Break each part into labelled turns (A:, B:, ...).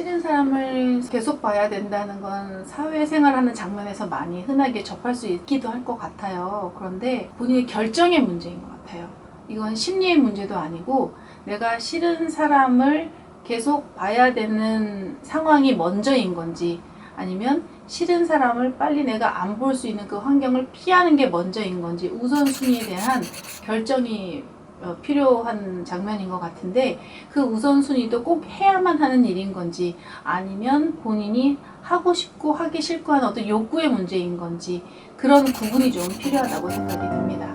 A: 싫은 사람을 계속 봐야 된다는 건 사회생활하는 장면에서 많이 흔하게 접할 수 있기도 할 것 같아요. 그런데 본인의 결정의 문제인 것 같아요. 이건 심리의 문제도 아니고 내가 싫은 사람을 계속 봐야 되는 상황이 먼저인 건지 아니면 싫은 사람을 빨리 내가 안 볼 수 있는 그 환경을 피하는 게 먼저인 건지 우선순위에 대한 결정이 어, 필요한 장면인 것 같은데 그 우선순위도 꼭 해야만 하는 일인 건지 아니면 본인이 하고 싶고 하기 싫고 하는 어떤 욕구의 문제인 건지 그런 구분이 좀 필요하다고 생각이 듭니다.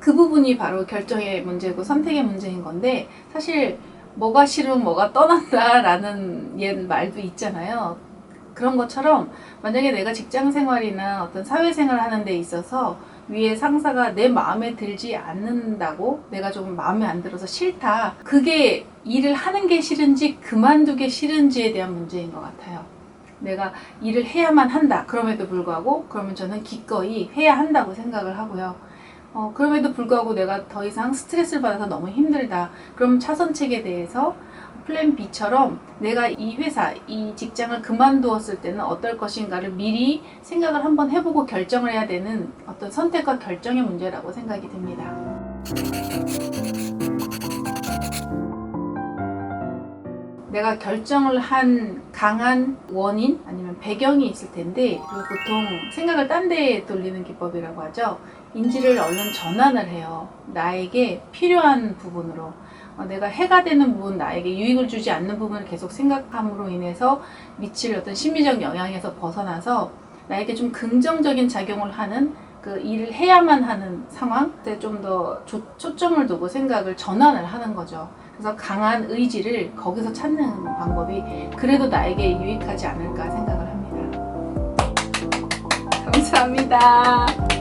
A: 그 부분이 바로 결정의 문제고 선택의 문제인 건데 사실 뭐가 싫으면 뭐가 떠난다라는 옛 말도 있잖아요. 그런 것처럼 만약에 내가 직장 생활이나 어떤 사회 생활을 하는 데 있어서 위에 상사가 내 마음에 들지 않는다고 내가 좀 마음에 안 들어서 싫다. 그게 일을 하는 게 싫은지 그만두기 싫은지에 대한 문제인 것 같아요. 내가 일을 해야만 한다. 그럼에도 불구하고 그러면 저는 기꺼이 해야 한다고 생각을 하고요. 어, 그럼에도 불구하고 내가 더 이상 스트레스를 받아서 너무 힘들다. 그럼 차선책에 대해서 플랜 B처럼 내가 이 회사, 이 직장을 그만두었을 때는 어떨 것인가를 미리 생각을 한번 해보고 결정을 해야 되는 어떤 선택과 결정의 문제라고 생각이 듭니다. 내가 결정을 한 강한 원인 아니면 배경이 있을 텐데 그리고 보통 생각을 딴 데에 돌리는 기법이라고 하죠. 인지를 얼른 전환을 해요. 나에게 필요한 부분으로. 어, 내가 해가 되는 부분, 나에게 유익을 주지 않는 부분을 계속 생각함으로 인해서 미칠 어떤 심리적 영향에서 벗어나서 나에게 좀 긍정적인 작용을 하는 그 일을 해야만 하는 상황, 때 좀 더 초점을 두고 생각을 전환을 하는 거죠. 그래서 강한 의지를 거기서 찾는 방법이 그래도 나에게 유익하지 않을까 생각을 합니다. 감사합니다.